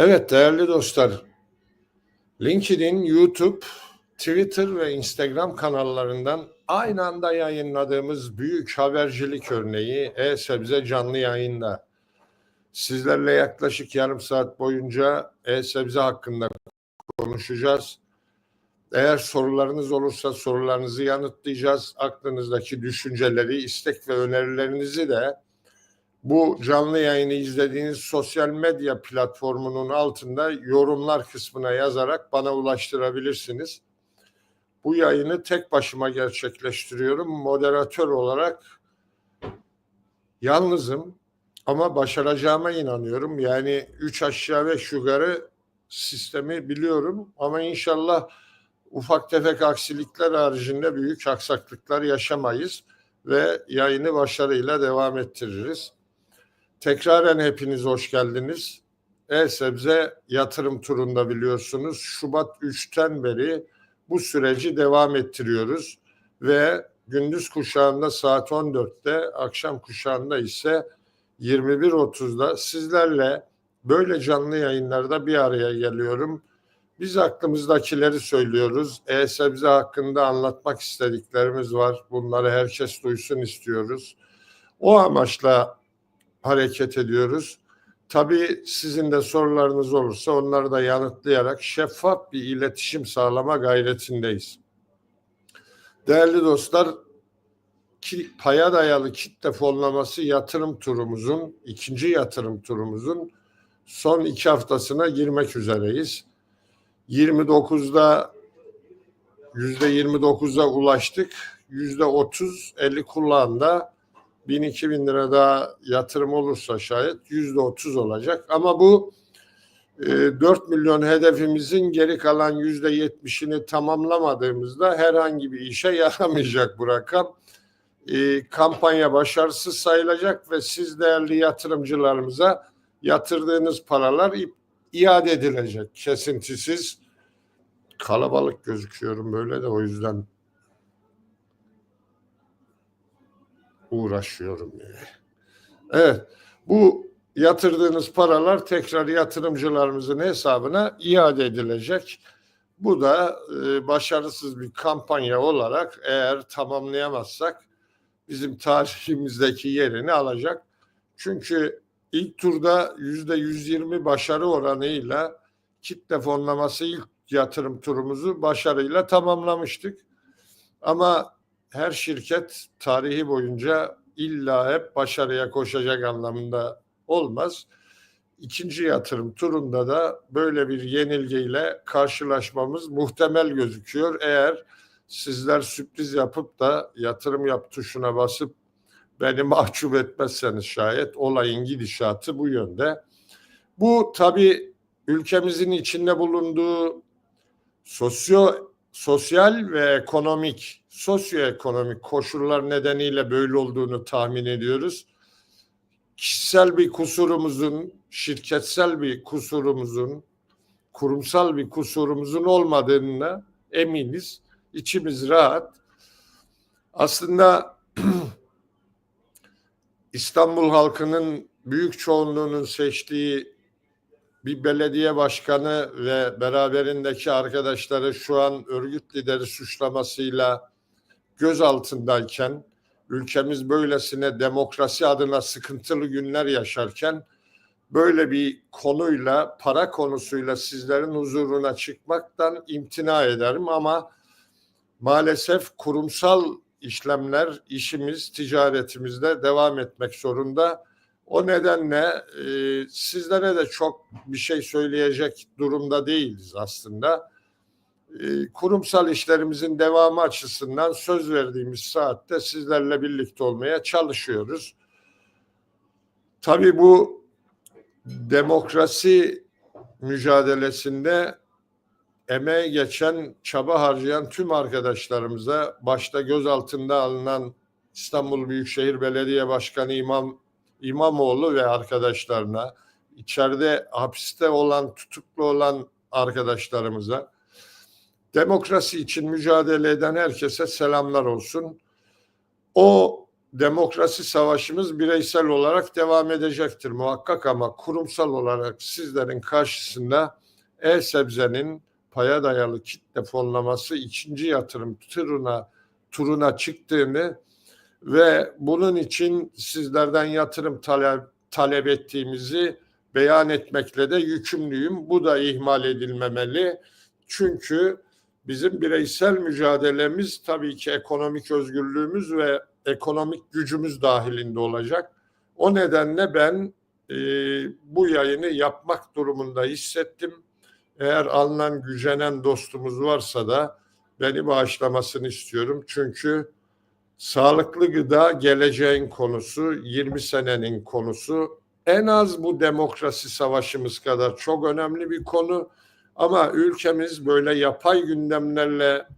Evet değerli dostlar, LinkedIn, YouTube, Twitter ve Instagram kanallarından aynı anda yayınladığımız büyük habercilik örneği E-Sebze canlı yayında. Sizlerle yaklaşık yarım saat boyunca E-Sebze hakkında konuşacağız. Eğer sorularınız olursa sorularınızı yanıtlayacağız. Aklınızdaki düşünceleri, istek ve önerilerinizi de bu canlı yayını izlediğiniz sosyal medya platformunun altında yorumlar kısmına yazarak bana ulaştırabilirsiniz. Bu yayını tek başıma gerçekleştiriyorum. Moderatör olarak yalnızım ama başaracağıma inanıyorum. Yani üç aşağı beş yukarı sistemi biliyorum ama inşallah ufak tefek aksilikler haricinde büyük aksaklıklar yaşamayız ve yayını başarıyla devam ettiririz. Tekraren hepiniz hoş geldiniz. E-Sebze yatırım turunda biliyorsunuz. Şubat 3'ten beri bu süreci devam ettiriyoruz ve gündüz kuşağında saat 14'te, akşam kuşağında ise 21.30'da sizlerle böyle canlı yayınlarda bir araya geliyorum. Biz aklımızdakileri söylüyoruz. E-Sebze hakkında anlatmak istediklerimiz var. Bunları herkes duysun istiyoruz. O amaçla hareket ediyoruz. Tabii sizin de sorularınız olursa onları da yanıtlayarak şeffaf bir iletişim sağlama gayretindeyiz. Değerli dostlar, paya dayalı kitle fonlaması yatırım turumuzun, ikinci yatırım turumuzun son iki haftasına girmek üzereyiz. 29'da yüzde 29'a ulaştık. Yüzde 30 50 kullandı. 1000 2000 lira daha yatırım olursa şayet yüzde 30 olacak. Ama bu e, 4 milyon hedefimizin geri kalan yüzde 70'ini tamamlamadığımızda herhangi bir işe yaramayacak bu rakam. E, kampanya başarısız sayılacak ve siz değerli yatırımcılarımıza yatırdığınız paralar iade edilecek kesintisiz. Kalabalık gözüküyorum böyle de o yüzden uğraşıyorum. Evet bu yatırdığınız paralar tekrar yatırımcılarımızın hesabına iade edilecek. Bu da e, başarısız bir kampanya olarak eğer tamamlayamazsak bizim tarihimizdeki yerini alacak. Çünkü ilk turda yüzde 120 başarı oranıyla kitle fonlaması ilk yatırım turumuzu başarıyla tamamlamıştık. Ama her şirket tarihi boyunca illa hep başarıya koşacak anlamında olmaz. İkinci yatırım turunda da böyle bir yenilgiyle karşılaşmamız muhtemel gözüküyor. Eğer sizler sürpriz yapıp da yatırım yap tuşuna basıp beni mahcup etmezseniz şayet olayın gidişatı bu yönde. Bu tabii ülkemizin içinde bulunduğu sosyo sosyal ve ekonomik, sosyoekonomik koşullar nedeniyle böyle olduğunu tahmin ediyoruz. Kişisel bir kusurumuzun, şirketsel bir kusurumuzun, kurumsal bir kusurumuzun olmadığını eminiz. İçimiz rahat. Aslında İstanbul halkının büyük çoğunluğunun seçtiği bir belediye başkanı ve beraberindeki arkadaşları şu an örgüt lideri suçlamasıyla gözaltındayken ülkemiz böylesine demokrasi adına sıkıntılı günler yaşarken böyle bir konuyla para konusuyla sizlerin huzuruna çıkmaktan imtina ederim ama maalesef kurumsal işlemler işimiz ticaretimizde devam etmek zorunda. O nedenle e, sizlere de çok bir şey söyleyecek durumda değiliz aslında. E, kurumsal işlerimizin devamı açısından söz verdiğimiz saatte sizlerle birlikte olmaya çalışıyoruz. Tabii bu demokrasi mücadelesinde emeğe geçen, çaba harcayan tüm arkadaşlarımıza başta gözaltında alınan İstanbul Büyükşehir Belediye Başkanı İmam İmamoğlu ve arkadaşlarına, içeride hapiste olan, tutuklu olan arkadaşlarımıza, demokrasi için mücadele eden herkese selamlar olsun. O demokrasi savaşımız bireysel olarak devam edecektir muhakkak ama kurumsal olarak sizlerin karşısında e-sebzenin paya dayalı kitle fonlaması ikinci yatırım turuna turuna çıktığını ve bunun için sizlerden yatırım talep, talep ettiğimizi beyan etmekle de yükümlüyüm. Bu da ihmal edilmemeli. Çünkü bizim bireysel mücadelemiz tabii ki ekonomik özgürlüğümüz ve ekonomik gücümüz dahilinde olacak. O nedenle ben e, bu yayını yapmak durumunda hissettim. Eğer alınan gücenen dostumuz varsa da beni bağışlamasını istiyorum. Çünkü sağlıklı gıda geleceğin konusu, 20 senenin konusu. En az bu demokrasi savaşımız kadar çok önemli bir konu. Ama ülkemiz böyle yapay gündemlerle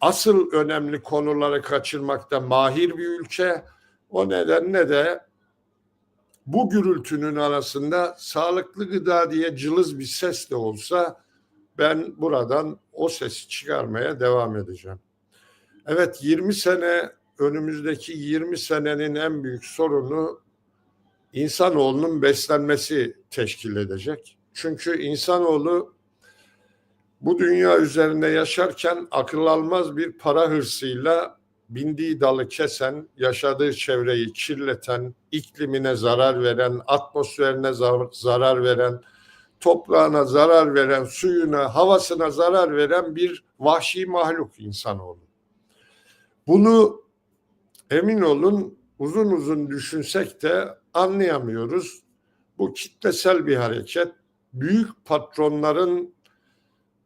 asıl önemli konuları kaçırmakta mahir bir ülke. O nedenle de bu gürültünün arasında sağlıklı gıda diye cılız bir ses de olsa ben buradan o sesi çıkarmaya devam edeceğim. Evet 20 sene önümüzdeki 20 senenin en büyük sorunu insanoğlunun beslenmesi teşkil edecek. Çünkü insanoğlu bu dünya üzerinde yaşarken akıl almaz bir para hırsıyla bindiği dalı kesen, yaşadığı çevreyi kirleten, iklimine zarar veren, atmosferine zarar veren, toprağına zarar veren, suyuna, havasına zarar veren bir vahşi mahluk insanoğlu. Bunu emin olun uzun uzun düşünsek de anlayamıyoruz. Bu kitlesel bir hareket. Büyük patronların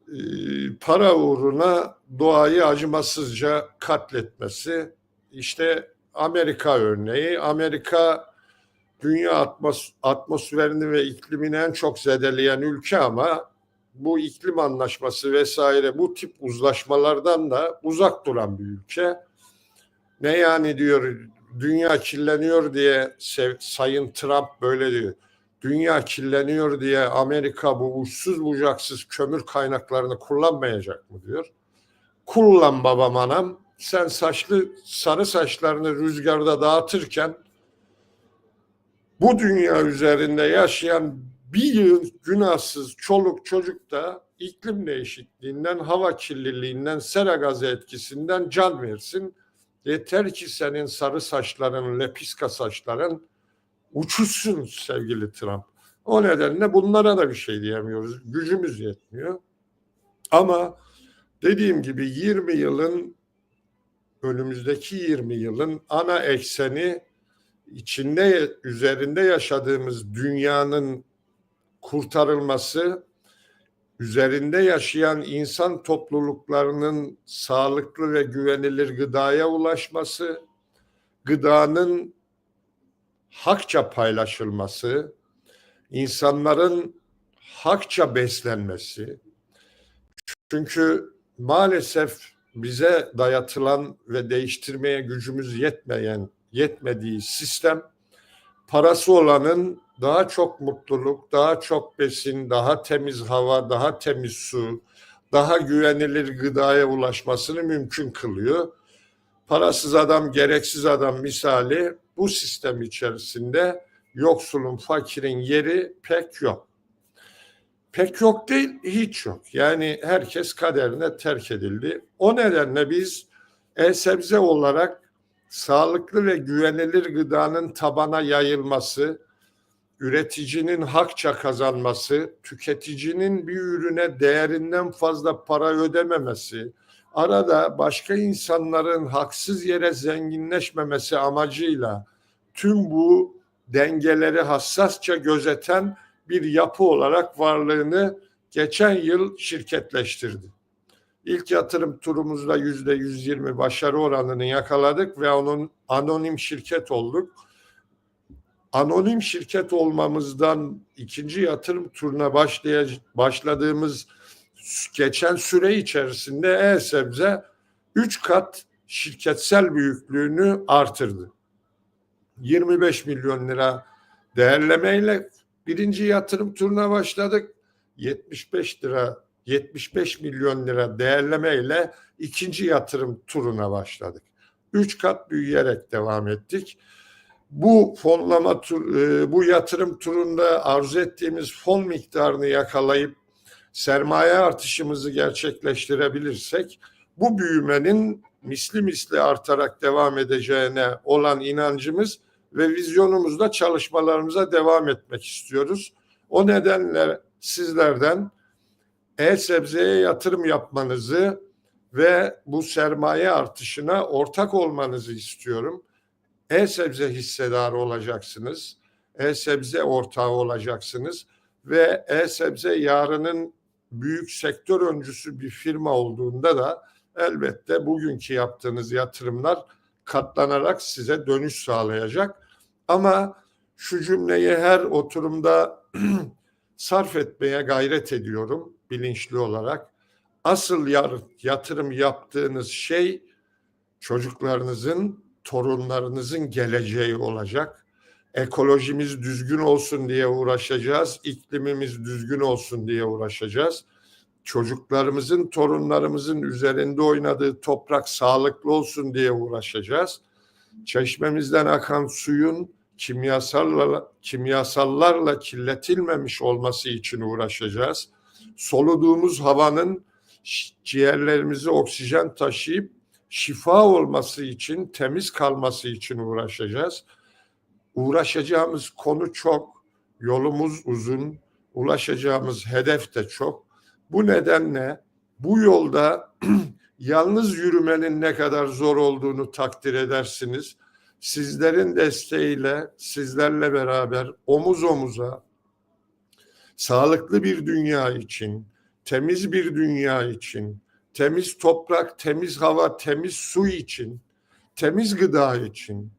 e, para uğruna doğayı acımasızca katletmesi. İşte Amerika örneği. Amerika dünya atmos atmosferini ve iklimini en çok zedeleyen ülke ama bu iklim anlaşması vesaire bu tip uzlaşmalardan da uzak duran bir ülke. Ne yani diyor dünya kirleniyor diye Sayın Trump böyle diyor. Dünya kirleniyor diye Amerika bu uçsuz bucaksız kömür kaynaklarını kullanmayacak mı diyor. Kullan babam anam. Sen saçlı sarı saçlarını rüzgarda dağıtırken bu dünya üzerinde yaşayan bir yıl günahsız çoluk çocuk da iklim değişikliğinden, hava kirliliğinden, sera gazı etkisinden can versin. Yeter ki senin sarı saçların, lepiska saçların uçuşsun sevgili Trump. O nedenle bunlara da bir şey diyemiyoruz. Gücümüz yetmiyor. Ama dediğim gibi 20 yılın önümüzdeki 20 yılın ana ekseni içinde üzerinde yaşadığımız dünyanın kurtarılması, üzerinde yaşayan insan topluluklarının sağlıklı ve güvenilir gıdaya ulaşması, gıdanın hakça paylaşılması, insanların hakça beslenmesi. Çünkü maalesef bize dayatılan ve değiştirmeye gücümüz yetmeyen, yetmediği sistem parası olanın daha çok mutluluk, daha çok besin, daha temiz hava, daha temiz su, daha güvenilir gıdaya ulaşmasını mümkün kılıyor. Parasız adam, gereksiz adam misali bu sistem içerisinde yoksulun, fakirin yeri pek yok. Pek yok değil, hiç yok. Yani herkes kaderine terk edildi. O nedenle biz e-sebze olarak sağlıklı ve güvenilir gıdanın tabana yayılması, üreticinin hakça kazanması, tüketicinin bir ürüne değerinden fazla para ödememesi, arada başka insanların haksız yere zenginleşmemesi amacıyla tüm bu dengeleri hassasça gözeten bir yapı olarak varlığını geçen yıl şirketleştirdi. İlk yatırım turumuzda yüzde 120 başarı oranını yakaladık ve onun anonim şirket olduk. Anonim şirket olmamızdan ikinci yatırım turuna başladığımız geçen süre içerisinde e-sebze 3 kat şirketsel büyüklüğünü artırdı. 25 milyon lira değerlemeyle birinci yatırım turuna başladık. 75 lira 75 milyon lira değerlemeyle ikinci yatırım turuna başladık. üç kat büyüyerek devam ettik. Bu fonlama e, bu yatırım turunda arzu ettiğimiz fon miktarını yakalayıp sermaye artışımızı gerçekleştirebilirsek bu büyümenin misli misli artarak devam edeceğine olan inancımız ve vizyonumuzda çalışmalarımıza devam etmek istiyoruz. O nedenle sizlerden e-sebzeye yatırım yapmanızı ve bu sermaye artışına ortak olmanızı istiyorum. E-sebze hissedarı olacaksınız. E-sebze ortağı olacaksınız ve e-sebze yarının büyük sektör öncüsü bir firma olduğunda da elbette bugünkü yaptığınız yatırımlar katlanarak size dönüş sağlayacak. Ama şu cümleyi her oturumda sarf etmeye gayret ediyorum bilinçli olarak. Asıl yatırım yaptığınız şey çocuklarınızın, torunlarınızın geleceği olacak. Ekolojimiz düzgün olsun diye uğraşacağız, iklimimiz düzgün olsun diye uğraşacağız. Çocuklarımızın, torunlarımızın üzerinde oynadığı toprak sağlıklı olsun diye uğraşacağız. Çeşmemizden akan suyun kimyasallarla, kimyasallarla kirletilmemiş olması için uğraşacağız. Soluduğumuz havanın ciğerlerimize oksijen taşıyıp şifa olması için, temiz kalması için uğraşacağız. Uğraşacağımız konu çok, yolumuz uzun, ulaşacağımız hedef de çok. Bu nedenle bu yolda yalnız yürümenin ne kadar zor olduğunu takdir edersiniz. Sizlerin desteğiyle, sizlerle beraber omuz omuza sağlıklı bir dünya için, temiz bir dünya için, temiz toprak, temiz hava, temiz su için, temiz gıda için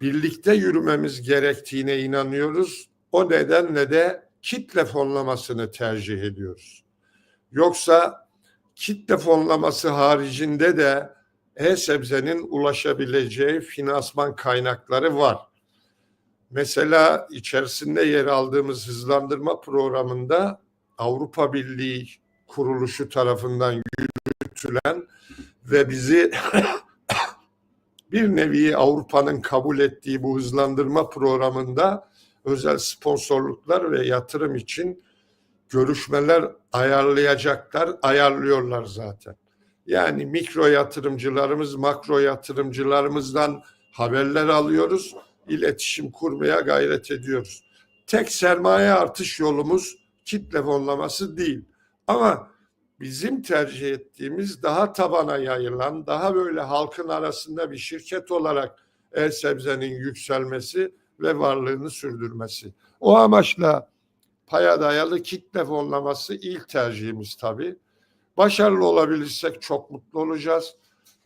birlikte yürümemiz gerektiğine inanıyoruz. O nedenle de kitle fonlamasını tercih ediyoruz. Yoksa kitle fonlaması haricinde de e-sebzenin ulaşabileceği finansman kaynakları var. Mesela içerisinde yer aldığımız hızlandırma programında Avrupa Birliği kuruluşu tarafından yürütülen ve bizi bir nevi Avrupa'nın kabul ettiği bu hızlandırma programında özel sponsorluklar ve yatırım için görüşmeler ayarlayacaklar, ayarlıyorlar zaten. Yani mikro yatırımcılarımız, makro yatırımcılarımızdan haberler alıyoruz, iletişim kurmaya gayret ediyoruz. Tek sermaye artış yolumuz kitle fonlaması değil. Ama bizim tercih ettiğimiz daha tabana yayılan, daha böyle halkın arasında bir şirket olarak el sebzenin yükselmesi ve varlığını sürdürmesi. O amaçla paya dayalı kitle fonlaması ilk tercihimiz tabii. Başarılı olabilirsek çok mutlu olacağız.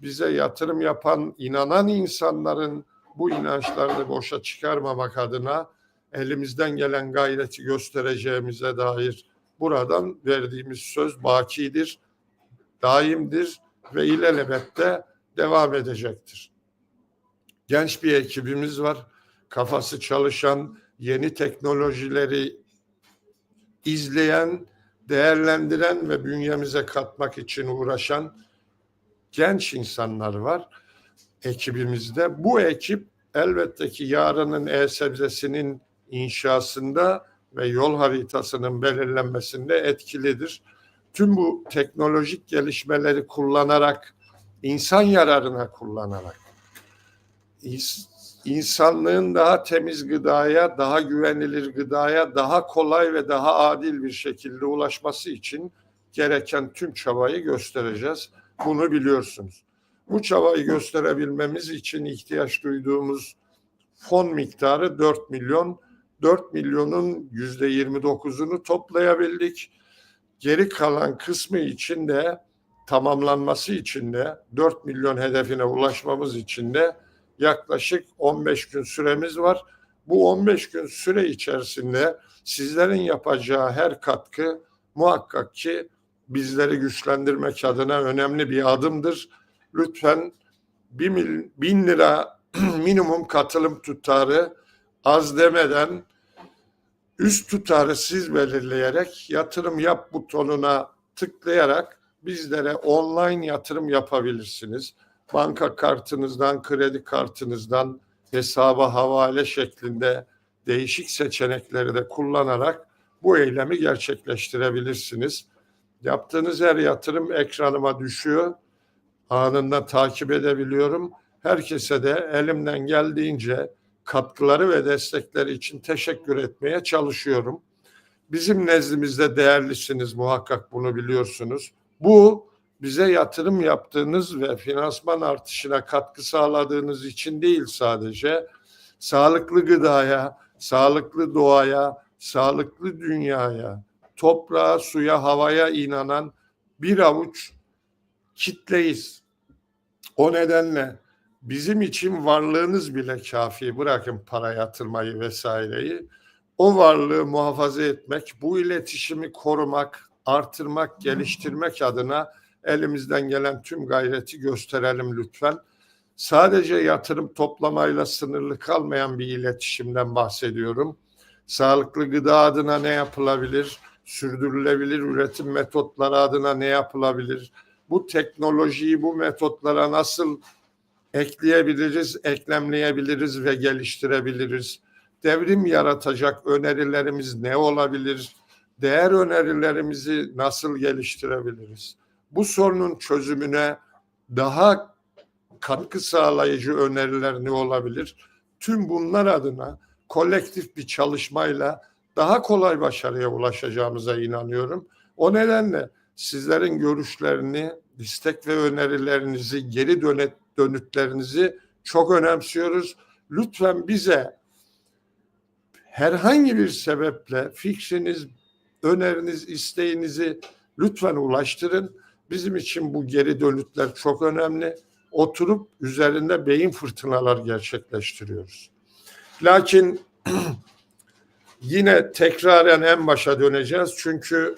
Bize yatırım yapan, inanan insanların bu inançlarını boşa çıkarmamak adına elimizden gelen gayreti göstereceğimize dair buradan verdiğimiz söz bakidir, daimdir ve ilelebette devam edecektir. Genç bir ekibimiz var. Kafası çalışan, yeni teknolojileri izleyen, değerlendiren ve bünyemize katmak için uğraşan genç insanlar var ekibimizde. Bu ekip elbette ki yarının e-sebzesinin inşasında ve yol haritasının belirlenmesinde etkilidir. Tüm bu teknolojik gelişmeleri kullanarak, insan yararına kullanarak, insanlığın daha temiz gıdaya, daha güvenilir gıdaya, daha kolay ve daha adil bir şekilde ulaşması için gereken tüm çabayı göstereceğiz. Bunu biliyorsunuz. Bu çabayı gösterebilmemiz için ihtiyaç duyduğumuz fon miktarı 4 milyon. 4 milyonun yüzde 29'unu toplayabildik. Geri kalan kısmı için de tamamlanması için de 4 milyon hedefine ulaşmamız için de yaklaşık 15 gün süremiz var. Bu 15 gün süre içerisinde sizlerin yapacağı her katkı muhakkak ki bizleri güçlendirmek adına önemli bir adımdır. Lütfen bin lira minimum katılım tutarı az demeden üst tutarı siz belirleyerek yatırım yap butonuna tıklayarak bizlere online yatırım yapabilirsiniz. banka kartınızdan, kredi kartınızdan hesaba havale şeklinde değişik seçenekleri de kullanarak bu eylemi gerçekleştirebilirsiniz. Yaptığınız her yatırım ekranıma düşüyor. Anında takip edebiliyorum. Herkese de elimden geldiğince katkıları ve destekleri için teşekkür etmeye çalışıyorum. Bizim nezdimizde değerlisiniz muhakkak bunu biliyorsunuz. Bu bize yatırım yaptığınız ve finansman artışına katkı sağladığınız için değil sadece sağlıklı gıdaya, sağlıklı doğaya, sağlıklı dünyaya, toprağa, suya, havaya inanan bir avuç kitleyiz. O nedenle bizim için varlığınız bile kafi. Bırakın para yatırmayı vesaireyi. O varlığı muhafaza etmek, bu iletişimi korumak, artırmak, geliştirmek adına elimizden gelen tüm gayreti gösterelim lütfen. Sadece yatırım toplamayla sınırlı kalmayan bir iletişimden bahsediyorum. Sağlıklı gıda adına ne yapılabilir? Sürdürülebilir üretim metotları adına ne yapılabilir? Bu teknolojiyi bu metotlara nasıl ekleyebiliriz, eklemleyebiliriz ve geliştirebiliriz? Devrim yaratacak önerilerimiz ne olabilir? Değer önerilerimizi nasıl geliştirebiliriz? Bu sorunun çözümüne daha katkı sağlayıcı öneriler ne olabilir? Tüm bunlar adına kolektif bir çalışmayla daha kolay başarıya ulaşacağımıza inanıyorum. O nedenle sizlerin görüşlerini, istek ve önerilerinizi, geri dönet, dönütlerinizi çok önemsiyoruz. Lütfen bize herhangi bir sebeple fikriniz, öneriniz, isteğinizi lütfen ulaştırın. Bizim için bu geri dönütler çok önemli. Oturup üzerinde beyin fırtınalar gerçekleştiriyoruz. Lakin yine tekraren en başa döneceğiz. Çünkü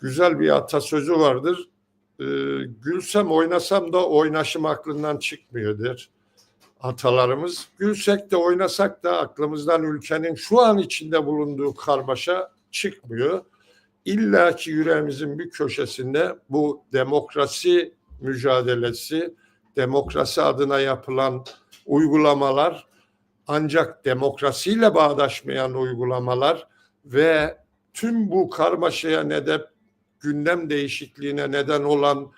güzel bir atasözü vardır. Ee, gülsem oynasam da oynaşım aklından çıkmıyor der atalarımız. Gülsek de oynasak da aklımızdan ülkenin şu an içinde bulunduğu karmaşa çıkmıyor. İlla ki yüreğimizin bir köşesinde bu demokrasi mücadelesi, demokrasi adına yapılan uygulamalar ancak demokrasiyle bağdaşmayan uygulamalar ve tüm bu karmaşaya neden gündem değişikliğine neden olan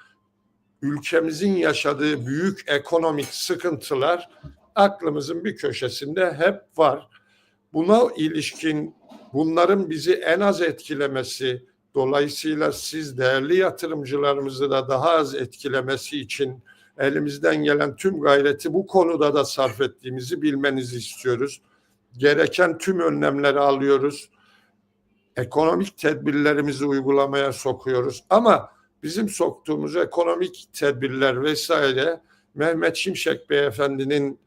ülkemizin yaşadığı büyük ekonomik sıkıntılar aklımızın bir köşesinde hep var. Buna ilişkin bunların bizi en az etkilemesi, dolayısıyla siz değerli yatırımcılarımızı da daha az etkilemesi için elimizden gelen tüm gayreti bu konuda da sarf ettiğimizi bilmenizi istiyoruz. Gereken tüm önlemleri alıyoruz. Ekonomik tedbirlerimizi uygulamaya sokuyoruz. Ama bizim soktuğumuz ekonomik tedbirler vesaire Mehmet Şimşek Beyefendi'nin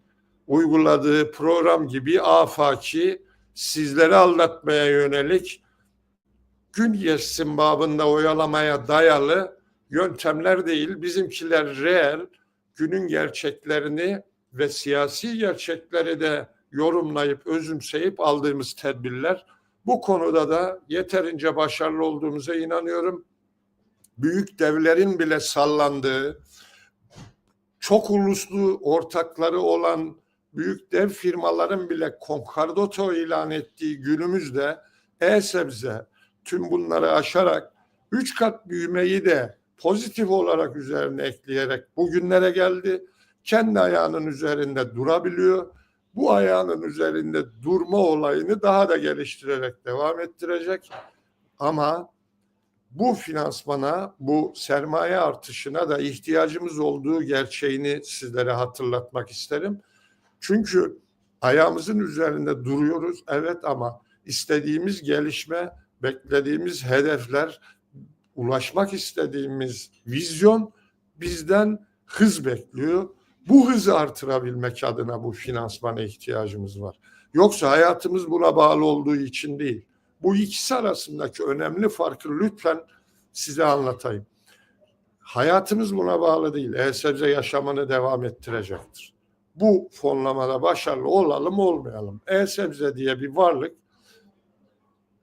uyguladığı program gibi afaki sizleri aldatmaya yönelik gün geçsin babında oyalamaya dayalı yöntemler değil. Bizimkiler reel, günün gerçeklerini ve siyasi gerçekleri de yorumlayıp özümseyip aldığımız tedbirler. Bu konuda da yeterince başarılı olduğumuza inanıyorum. Büyük devlerin bile sallandığı, çok uluslu ortakları olan büyük dev firmaların bile konkordato ilan ettiği günümüzde e-sebze tüm bunları aşarak üç kat büyümeyi de pozitif olarak üzerine ekleyerek bugünlere geldi. Kendi ayağının üzerinde durabiliyor. Bu ayağının üzerinde durma olayını daha da geliştirerek devam ettirecek. Ama bu finansmana, bu sermaye artışına da ihtiyacımız olduğu gerçeğini sizlere hatırlatmak isterim. Çünkü ayağımızın üzerinde duruyoruz evet ama istediğimiz gelişme, beklediğimiz hedefler, ulaşmak istediğimiz vizyon bizden hız bekliyor. Bu hızı artırabilmek adına bu finansmana ihtiyacımız var. Yoksa hayatımız buna bağlı olduğu için değil. Bu ikisi arasındaki önemli farkı lütfen size anlatayım. Hayatımız buna bağlı değil. E-sebze yaşamını devam ettirecektir. Bu fonlamada başarılı olalım olmayalım. E-sebze diye bir varlık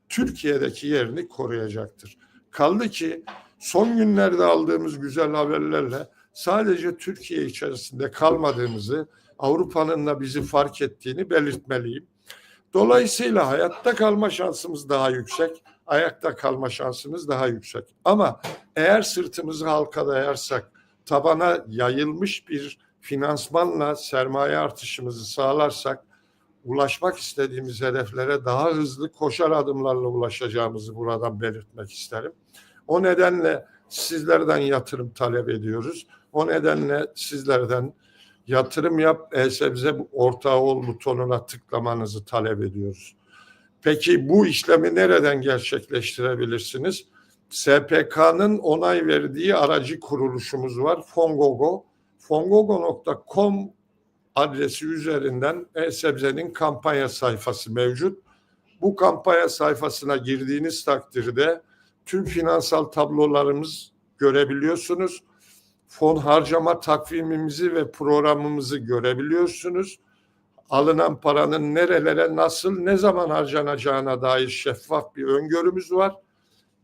Türkiye'deki yerini koruyacaktır. Kaldı ki son günlerde aldığımız güzel haberlerle sadece Türkiye içerisinde kalmadığımızı, Avrupa'nın da bizi fark ettiğini belirtmeliyim. Dolayısıyla hayatta kalma şansımız daha yüksek, ayakta kalma şansımız daha yüksek. Ama eğer sırtımızı halka dayarsak, tabana yayılmış bir finansmanla sermaye artışımızı sağlarsak, ulaşmak istediğimiz hedeflere daha hızlı koşar adımlarla ulaşacağımızı buradan belirtmek isterim. O nedenle sizlerden yatırım talep ediyoruz. O nedenle sizlerden yatırım yap, e-sebze ortağı ol butonuna tıklamanızı talep ediyoruz. Peki bu işlemi nereden gerçekleştirebilirsiniz? SPK'nın onay verdiği aracı kuruluşumuz var. Fongogo. Fongogo.com adresi üzerinden e-sebzenin kampanya sayfası mevcut. Bu kampanya sayfasına girdiğiniz takdirde tüm finansal tablolarımız görebiliyorsunuz. Fon harcama takvimimizi ve programımızı görebiliyorsunuz. Alınan paranın nerelere, nasıl, ne zaman harcanacağına dair şeffaf bir öngörümüz var.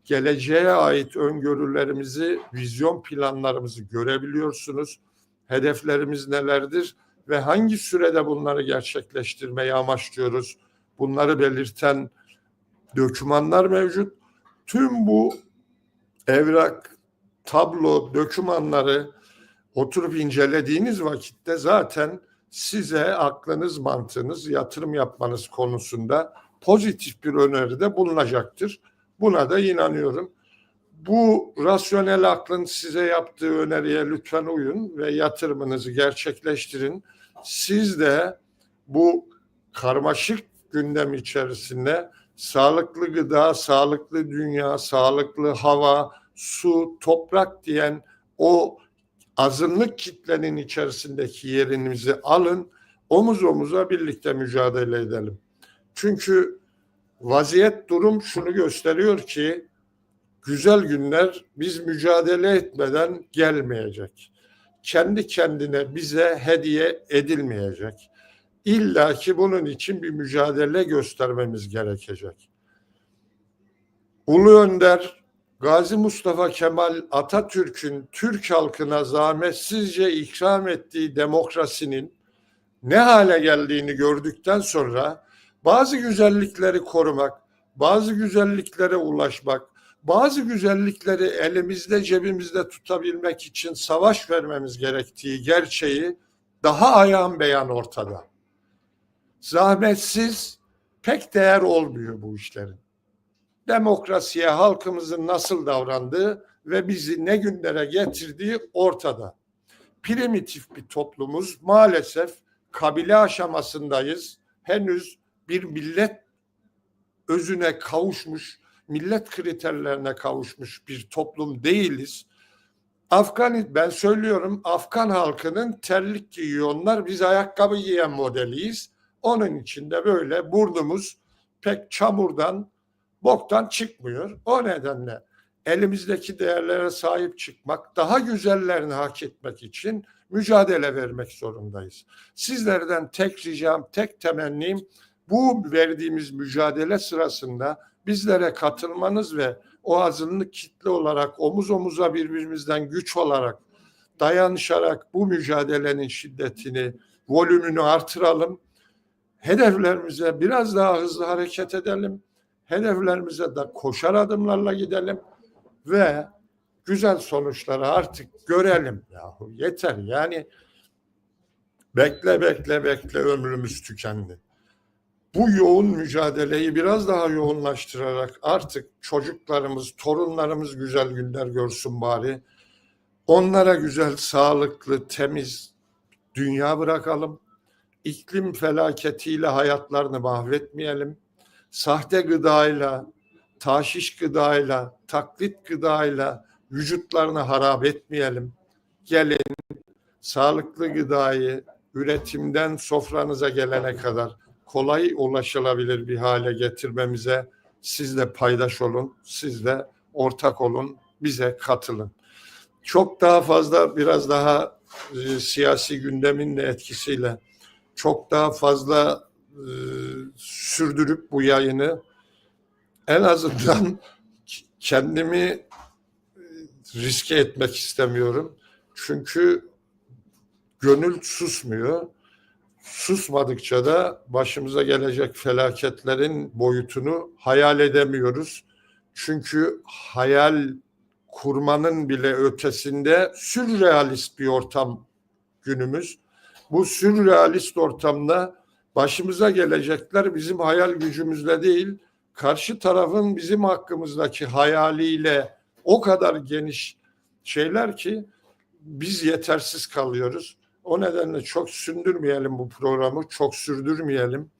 Geleceğe ait öngörülerimizi, vizyon planlarımızı görebiliyorsunuz. Hedeflerimiz nelerdir ve hangi sürede bunları gerçekleştirmeyi amaçlıyoruz? Bunları belirten dokümanlar mevcut. Tüm bu evrak, tablo, dokümanları oturup incelediğiniz vakitte zaten size aklınız, mantığınız, yatırım yapmanız konusunda pozitif bir öneride bulunacaktır. Buna da inanıyorum. Bu rasyonel aklın size yaptığı öneriye lütfen uyun ve yatırımınızı gerçekleştirin. Siz de bu karmaşık gündem içerisinde sağlıklı gıda, sağlıklı dünya, sağlıklı hava, su, toprak diyen o azınlık kitlenin içerisindeki yerinizi alın, omuz omuza birlikte mücadele edelim. Çünkü vaziyet durum şunu gösteriyor ki güzel günler biz mücadele etmeden gelmeyecek. Kendi kendine bize hediye edilmeyecek. İlla ki bunun için bir mücadele göstermemiz gerekecek. Ulu Önder Gazi Mustafa Kemal Atatürk'ün Türk halkına zahmetsizce ikram ettiği demokrasinin ne hale geldiğini gördükten sonra bazı güzellikleri korumak, bazı güzelliklere ulaşmak, bazı güzellikleri elimizde cebimizde tutabilmek için savaş vermemiz gerektiği gerçeği daha ayan beyan ortada. Zahmetsiz pek değer olmuyor bu işlerin. Demokrasiye halkımızın nasıl davrandığı ve bizi ne günlere getirdiği ortada. Primitif bir toplumuz maalesef kabile aşamasındayız. Henüz bir millet özüne kavuşmuş, millet kriterlerine kavuşmuş bir toplum değiliz. Afgan ben söylüyorum Afgan halkının terlik giyiyor onlar biz ayakkabı giyen modeliyiz. Onun için de böyle burnumuz pek çamurdan boktan çıkmıyor. O nedenle elimizdeki değerlere sahip çıkmak, daha güzellerini hak etmek için mücadele vermek zorundayız. Sizlerden tek ricam, tek temennim bu verdiğimiz mücadele sırasında bizlere katılmanız ve o azınlık kitle olarak omuz omuza birbirimizden güç olarak dayanışarak bu mücadelenin şiddetini, volümünü artıralım. Hedeflerimize biraz daha hızlı hareket edelim. Hedeflerimize de koşar adımlarla gidelim ve güzel sonuçları artık görelim yahu yeter yani bekle bekle bekle ömrümüz tükendi bu yoğun mücadeleyi biraz daha yoğunlaştırarak artık çocuklarımız, torunlarımız güzel günler görsün bari. Onlara güzel, sağlıklı, temiz dünya bırakalım. İklim felaketiyle hayatlarını mahvetmeyelim. Sahte gıdayla, taşiş gıdayla, taklit gıdayla vücutlarını harap etmeyelim. Gelin sağlıklı gıdayı üretimden sofranıza gelene kadar kolay ulaşılabilir bir hale getirmemize siz de paydaş olun, siz de ortak olun, bize katılın. Çok daha fazla biraz daha e, siyasi gündemin de etkisiyle çok daha fazla e, sürdürüp bu yayını en azından kendimi e, riske etmek istemiyorum. Çünkü gönül susmuyor. Susmadıkça da başımıza gelecek felaketlerin boyutunu hayal edemiyoruz. Çünkü hayal kurmanın bile ötesinde sürrealist bir ortam günümüz. Bu sürrealist ortamda başımıza gelecekler bizim hayal gücümüzle değil, karşı tarafın bizim hakkımızdaki hayaliyle o kadar geniş şeyler ki biz yetersiz kalıyoruz. O nedenle çok sündürmeyelim bu programı, çok sürdürmeyelim.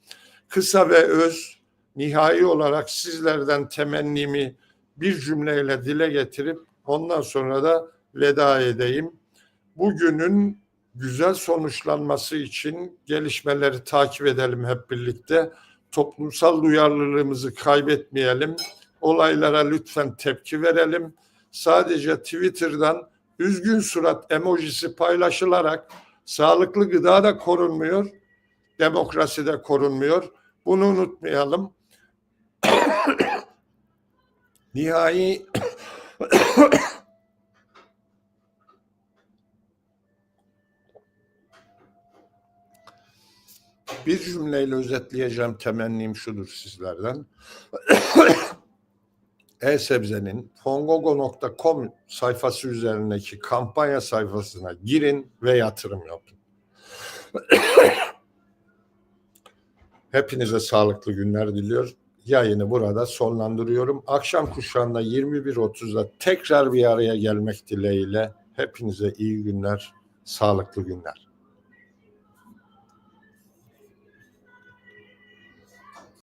Kısa ve öz, nihai olarak sizlerden temennimi bir cümleyle dile getirip ondan sonra da veda edeyim. Bugünün güzel sonuçlanması için gelişmeleri takip edelim hep birlikte. Toplumsal duyarlılığımızı kaybetmeyelim. Olaylara lütfen tepki verelim. Sadece Twitter'dan üzgün surat emojisi paylaşılarak sağlıklı gıda da korunmuyor, demokrasi de korunmuyor. Bunu unutmayalım. Nihai bir cümleyle özetleyeceğim temennim şudur sizlerden. E-Sebze'nin fongogo.com sayfası üzerindeki kampanya sayfasına girin ve yatırım yapın. Hepinize sağlıklı günler diliyor. Yayını burada sonlandırıyorum. Akşam kuşağında 21.30'da tekrar bir araya gelmek dileğiyle hepinize iyi günler, sağlıklı günler.